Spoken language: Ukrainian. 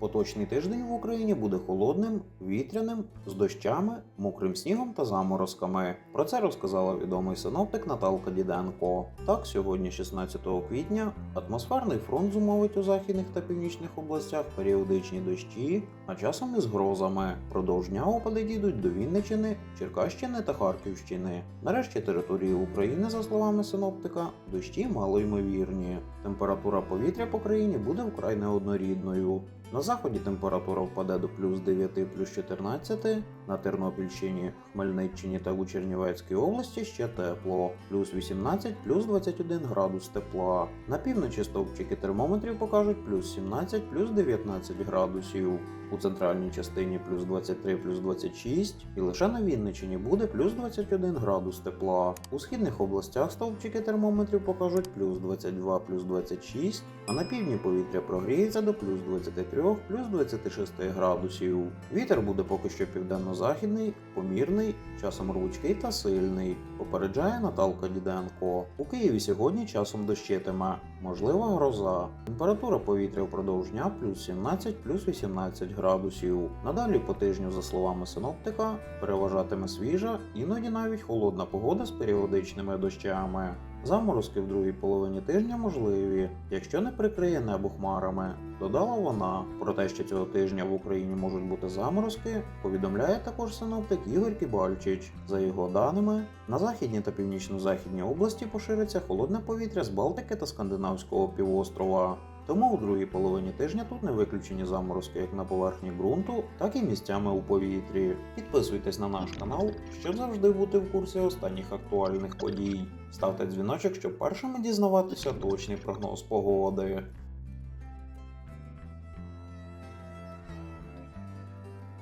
Поточний тиждень в Україні буде холодним, вітряним, з дощами, мокрим снігом та заморозками. Про це розказала відомий синоптик Наталка Діденко. Так, сьогодні, 16 квітня, атмосферний фронт зумовить у західних та північних областях періодичні дощі, а часом із грозами. Продовж дня опади дійдуть до Вінничини, Черкащини та Харківщини. Нарешті території України, за словами синоптика, дощі малоймовірні. Температура повітря по країні буде вкрай неоднорідною. На заході температура впаде до плюс 9, плюс 14, на Тернопільщині, Хмельниччині та у Чернівецькій області ще тепло, плюс 18, плюс 21 градус тепла. На півночі стовпчики термометрів покажуть плюс 17, плюс 19 градусів. У центральній частині плюс 23, плюс 26, і лише на Вінниччині буде плюс 21 градус тепла. У східних областях стовпчики термометрів покажуть плюс 22, плюс 26, а на півдні повітря прогріється до плюс 23, плюс 26 градусів. Вітер буде поки що південно-західний, помірний, часом рвучкий та сильний. Попереджає Наталка Діденко. У Києві сьогодні часом дощитиме, можлива гроза. Температура повітря впродовж дня плюс 17, плюс 18 градусів. Надалі по тижню, за словами синоптика, переважатиме свіжа, іноді навіть холодна погода з періодичними дощами. Заморозки в другій половині тижня можливі, якщо не прикриє небо хмарами. Додала вона. Про те, що цього тижня в Україні можуть бути заморозки, повідомляє також синоптик Ігор Кібальчич. За його даними, на західній та північно-західній області пошириться холодне повітря з Балтики та Скандинавського півострова. Тому у другій половині тижня тут не виключені заморозки як на поверхні ґрунту, так і місцями у повітрі. Підписуйтесь на наш канал, щоб завжди бути в курсі останніх актуальних подій. Ставте дзвіночок, щоб першими дізнаватися точний прогноз погоди.